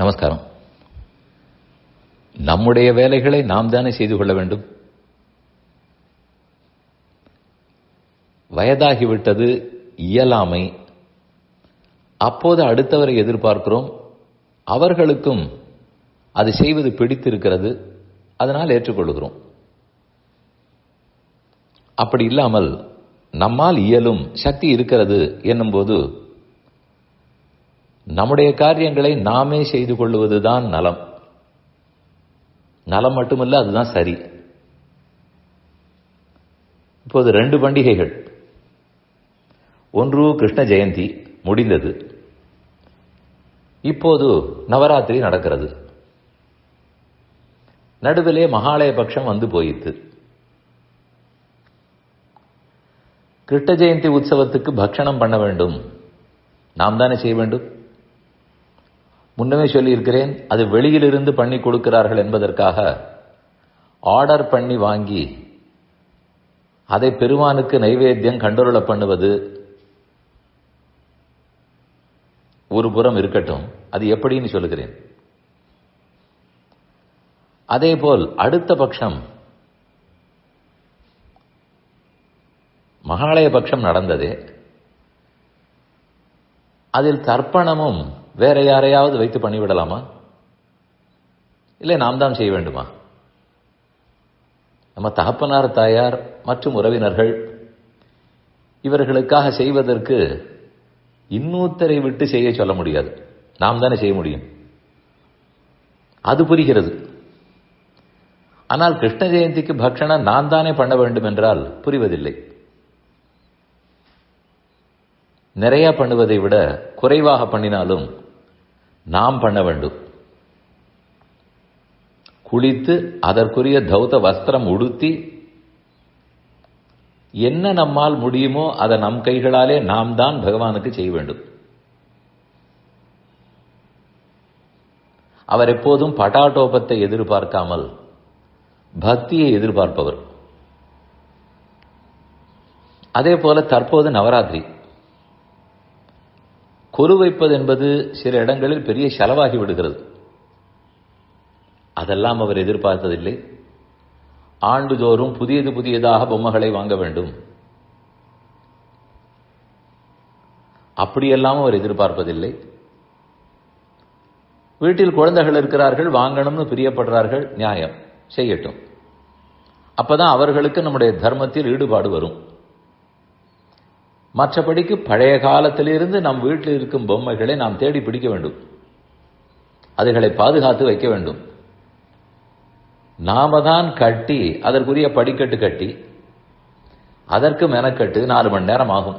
நமஸ்காரம். நம்முடைய வேலைகளை நாம் தானே செய்து கொள்ள வேண்டும். வயதாகிவிட்டது இயலாமை. அப்போது அடுத்தவரை எதிர்பார்க்கிறோம். அவர்களுக்கும் அது செய்வது பிடித்திருக்கிறது. அதனால் ஏற்றுக்கொள்கிறோம். அப்படி இல்லாமல் நம்மால் இயலும் சக்தி இருக்கிறது என்னும்போது நம்முடைய காரியங்களை நாமே செய்து கொள்வதுதான் நலம். நலம் மட்டுமல்ல அதுதான் சரி. இப்போது ரெண்டு பண்டிகைகள். ஒன்று கிருஷ்ண ஜெயந்தி முடிந்தது. இப்போது நவராத்திரி நடக்கிறது. நடுவிலே மகாலய பட்சம் வந்து போயிற்று. கிருஷ்ண ஜெயந்தி உற்சவத்துக்கு பக்ஷணம் பண்ண வேண்டும். நாம் தானே செய்ய வேண்டும்? முன்னமே சொல்லியிருக்கிறேன் அது வெளியிலிருந்து பண்ணி கொடுக்கிறார்கள் என்பதற்காக ஆர்டர் பண்ணி வாங்கி அதை பெருமானுக்கு நைவேத்தியம் கண்டொருள பண்ணுவது ஒரு புறம் இருக்கட்டும். அது எப்படின்னு சொல்லுகிறேன். அதேபோல் அடுத்த பட்சம் மகாலய பட்சம் நடந்ததே. அதில் தர்ப்பணமும் வேற யாரையாவது வைத்து பண்ணிவிடலாமா இல்லை நாம் தான் செய்ய வேண்டுமா? நம்ம தகப்பனார் தாயார் மற்றும் உறவினர்கள் இவர்களுக்காக செய்வதற்கு இன்னொருத்தரை விட்டு செய்ய சொல்ல முடியாது. நாம் தானே செய்ய முடியும். அது புரிகிறது. ஆனால் கிருஷ்ண ஜெயந்திக்கு பக்ஷணம் நான் தானே பண்ண வேண்டும் என்றால் புரிவதில்லை. நிறைய பண்ணுவதை விட குறைவாக பண்ணினாலும் நாம் பண்ண வேண்டும். குளித்து அதற்குரிய தௌத வஸ்திரம் உடுத்தி என்ன நம்மால் முடியுமோ அதை நம் கைகளாலே நாம் தான் பகவானுக்கு செய்ய வேண்டும். அவர் எப்போதும் பட்டாட்டோபத்தை எதிர்பார்க்காமல் பக்தியை எதிர்பார்ப்பவர். அதே போல தற்போது நவராத்திரி. கொலு வைப்பது என்பது சில இடங்களில் பெரிய செலவாகி விடுகிறது. அதெல்லாம் அவர் எதிர்பார்த்ததில்லை. ஆண்டுதோறும் புதியது புதியதாக பொம்மைகளை வாங்க வேண்டும். அப்படியெல்லாம் அவர் எதிர்பார்ப்பதில்லை. வீட்டில் குழந்தைகள் இருக்கிறார்கள் வாங்கணும்னு பிரியப்படுறார்கள் நியாயம் செய்யட்டும். அப்பதான் அவர்களுக்கு நம்முடைய தர்மத்தில் ஈடுபாடு வரும். மற்றபடிக்கு பழைய காலத்திலிருந்து நம் வீட்டில் இருக்கும் பொம்மைகளை நாம் தேடி பிடிக்க வேண்டும். அதுகளை பாதுகாத்து வைக்க வேண்டும். நாம தான் கட்டி அதற்குரிய படிக்கட்டு கட்டி அதற்கு மெனக்கட்டு நாலு மணி நேரம் ஆகும்.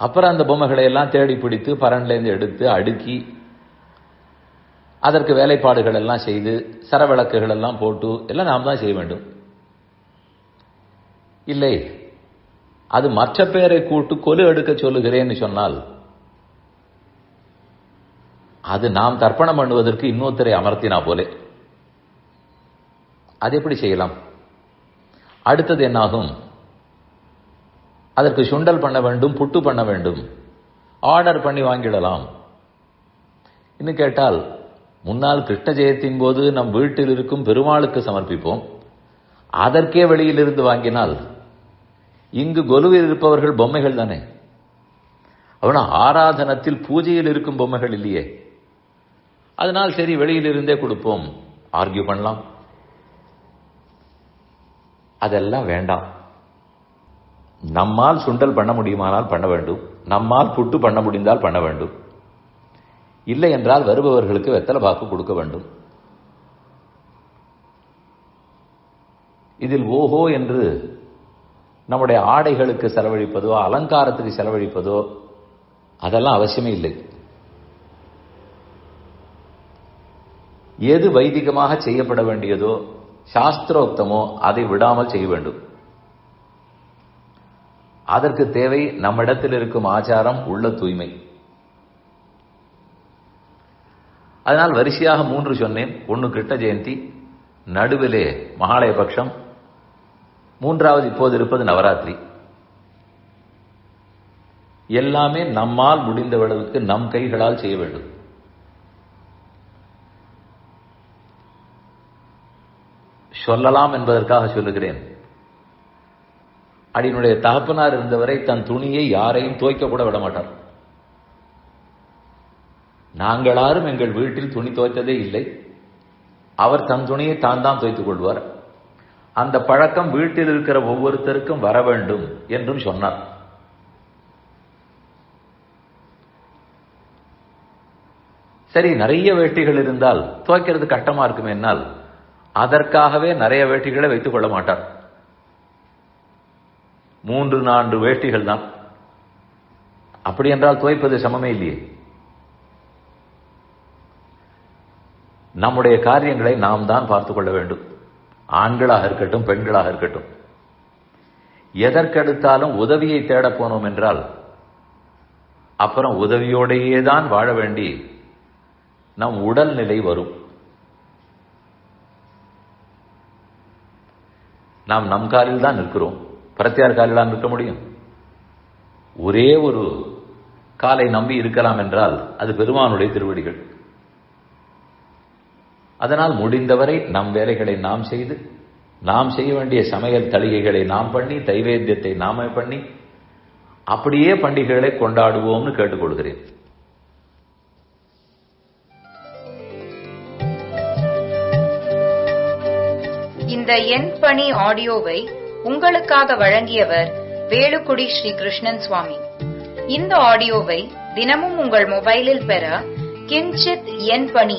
அப்புறம் அந்த பொம்மைகளை எல்லாம் தேடி பிடித்து பரன்லேருந்து எடுத்து அடுக்கி அதற்கு வேலைப்பாடுகள் எல்லாம் செய்து சரவிளக்குகள் எல்லாம் போட்டு எல்லாம் நாம் தான் செய்ய வேண்டும். இல்லை அது மற்ற பேரை கூட்டு கொலு எடுக்க சொல்லுகிறேன்னு சொன்னால் அது நாம் தர்ப்பணம் பண்ணுவதற்கு இன்னொருத்தரை அமர்த்தினா போலே. அது எப்படி செய்யலாம்? அடுத்தது என்னாகும்? அதற்கு சுண்டல் பண்ண வேண்டும் புட்டு பண்ண வேண்டும் ஆர்டர் பண்ணி வாங்கிடலாம். இன்னும் கேட்டால் முன்னால் கிருஷ்ண ஜெயத்தின் போது நம் வீட்டில் இருக்கும் பெருமாளுக்கு சமர்ப்பிப்போம். அதற்கே வெளியிலிருந்து வாங்கினால் இங்கு கொலுவில் இருப்பவர்கள் பொம்மைகள் தானே? அவனா ஆராதனத்தில் பூஜையில் இருக்கும் பொம்மைகள் இல்லையே. அதனால் சரி வெளியிலிருந்தே கொடுப்போம். ஆர்கியூ பண்ணலாம். அதெல்லாம் வேண்டாம். நம்மால் சுண்டல் பண்ண முடியுமானால் பண்ண வேண்டும். நம்மால் புட்டு பண்ண முடிந்தால் பண்ண வேண்டும். இல்லை என்றால் வருபவர்களுக்கு வெத்தலை பாக்கு கொடுக்க வேண்டும். இதில் ஓஹோ என்று நம்முடைய ஆடைகளுக்கு செலவழிப்பதோ அலங்காரத்துக்கு செலவழிப்பதோ அதெல்லாம் அவசியமே இல்லை. எது வைதிகமாக செய்யப்பட வேண்டியதோ சாஸ்திரோக்தமோ அதை விடாமல் செய்ய வேண்டும். அதற்கு தேவை நம்மிடத்தில் இருக்கும் ஆச்சாரம் உள்ள தூய்மை. அதனால் வரிசையாக மூன்று சொன்னேன். ஒன்று கிருஷ்ண ஜெயந்தி நடுவிலே மகாலய பட்சம் மூன்றாவது இப்போது இருப்பது நவராத்திரி. எல்லாமே நம்மால் முடிந்தவளவுக்கு நம் கைகளால் செய்ய வேண்டும். சொல்லலாம் என்பதற்காக சொல்லுகிறேன். அடியினுடைய தகப்பனார் இருந்தவரை தன் துணியை யாரையும் துவைக்க கூட விட மாட்டார். நாங்களாரும் எங்கள் வீட்டில் துணி துவைத்ததே இல்லை. அவர் தன் துணியை தான் தான் துவைத்துக் கொள்வார். அந்த பழக்கம் வீட்டில் இருக்கிற ஒவ்வொருத்தருக்கும் வர வேண்டும் என்றும் சொன்னார். சரி நிறைய வேட்டிகள் இருந்தால் துவைக்கிறது கட்டமா இருக்குமே என்னால் அதற்காகவே நிறைய வேட்டிகளை வைத்துக் கொள்ள மாட்டார். மூன்று நான்கு வேட்டிகள் தான். அப்படி என்றால் துவைப்பது சமமே இல்லையே? நம்முடைய காரியங்களை நாம் தான் பார்த்துக் கொள்ள வேண்டும். ஆண்களாக இருக்கட்டும் பெண்களாக இருக்கட்டும். எதற்கெடுத்தாலும் உதவியை தேட போனோம் என்றால் அப்புறம் உதவியோடையே தான் வாழ வேண்டி நம் உடல்நிலை வரும். நாம் நம் காலில் தான் நிற்கிறோம். பிரத்தியார் காலில் தான் நிற்க முடியும்? ஒரே ஒரு காலை நம்பி இருக்கலாம் என்றால் அது பெருமானுடைய திருவடிகள். அதனால் முடிந்தவரை நம் வேலைகளை நாம் செய்து நாம் செய்ய வேண்டிய சமையல் தளிகைகளை நாம் பண்ணி தைவேத்தியத்தை நாமே பண்ணி அப்படியே பண்டிகைகளை கொண்டாடுவோம்னு கேட்டுக்கொள்கிறேன். இந்த என் பணி ஆடியோவை உங்களுக்காக வழங்கியவர் வேலுக்குடி ஸ்ரீ கிருஷ்ணன் சுவாமி. இந்த ஆடியோவை தினமும் உங்கள் மொபைலில் பெற கிஞ்சித் என் பணி